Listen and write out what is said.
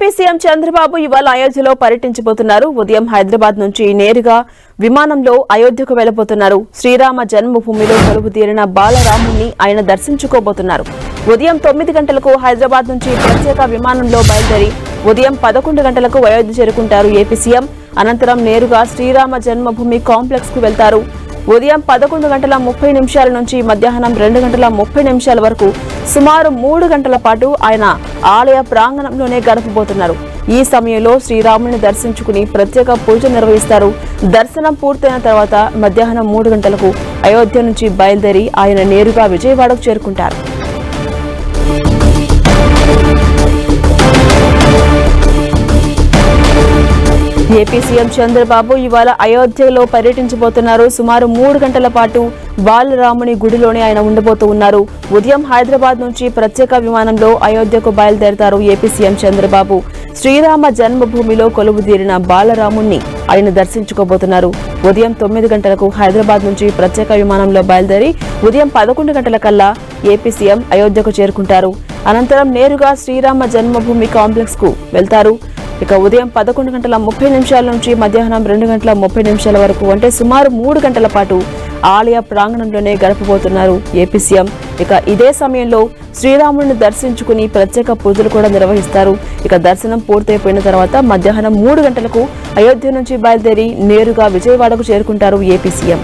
AP CM Chandrababu ఇవాళ అయోధ్యలో పర్యటించబోతున్నారు. ఉదయం హైదరాబాద్ నుంచి నేరుగా విమానంలో అయోధ్యకు వెళ్ళబోతున్నారు శ్రీరామ జన్మభూమిలో కొలువు తీరిన బాలరాముణ్ణి ఆయన దర్శించుకోబోతున్నారు. ఉదయం తొమ్మిది గంటలకు హైదరాబాద్ నుంచి ప్రత్యేక విమానంలో బయలుదేరి ఉదయం పదకొండు గంటలకు అయోధ్య చేరుకుంటారు ఏపీ సీఎం. అనంతరం నేరుగా శ్రీరామ జన్మభూమి కాంప్లెక్స్కు వెళ్తారు. ఉదయం పదకొండు గంటల ముప్పై నిమిషాల నుంచి మధ్యాహ్నం రెండు గంటల ముప్పై నిమిషాల వరకు సుమారు మూడు గంటల పాటు ఆయన ఆలయ ప్రాంగణంలోనే గడపబోతున్నారు. ఈ సమయంలో శ్రీరాముని దర్శించుకుని ప్రత్యేక పూజ నిర్వహిస్తారు. దర్శనం పూర్తయిన తర్వాత మధ్యాహ్నం మూడు గంటలకు అయోధ్య నుంచి బయలుదేరి ఆయన నేరుగా విజయవాడకు చేరుకుంటారు. ఏపీ సీఎం చంద్రబాబు ఇవాళ అయోధ్యలో పర్యటించబోతున్నారు. సుమారు మూడు గంటల పాటు బాలరాముని గుడిలోనే ఆయన ఉండబోతూ ఉన్నారు. ఉదయం హైదరాబాద్ నుంచి ప్రత్యేక విమానంలో అయోధ్యకు బయలుదేరతారు ఏపీ సీఎం చంద్రబాబు. శ్రీరామ జన్మభూమిలో కొలువు తీరిన బాలరాముణ్ణి ఆయన దర్శించుకోబోతున్నారు. ఉదయం తొమ్మిది గంటలకు హైదరాబాద్ నుంచి ప్రత్యేక విమానంలో బయలుదేరి ఉదయం పదకొండు గంటల కల్లా ఏపీ సీఎం అయోధ్యకు చేరుకుంటారు. అనంతరం నేరుగా శ్రీరామ జన్మభూమి కాంప్లెక్స్కు వెళ్తారు. ఇక ఉదయం పదకొండు గంటల ముప్పై నిమిషాల నుంచి మధ్యాహ్నం రెండు గంటల ముప్పై నిమిషాల వరకు అంటే సుమారు మూడు గంటల పాటు ఆలయ ప్రాంగణంలోనే గడపబోతున్నారు ఏపీ సీఎం. ఇక ఇదే సమయంలో శ్రీరాముడిని దర్శించుకుని ప్రత్యేక పూజలు కూడా నిర్వహిస్తారు. ఇక దర్శనం పూర్తయిపోయిన తర్వాత మధ్యాహ్నం మూడు గంటలకు అయోధ్య నుంచి బయలుదేరి నేరుగా విజయవాడకు చేరుకుంటారు ఏపీ సీఎం.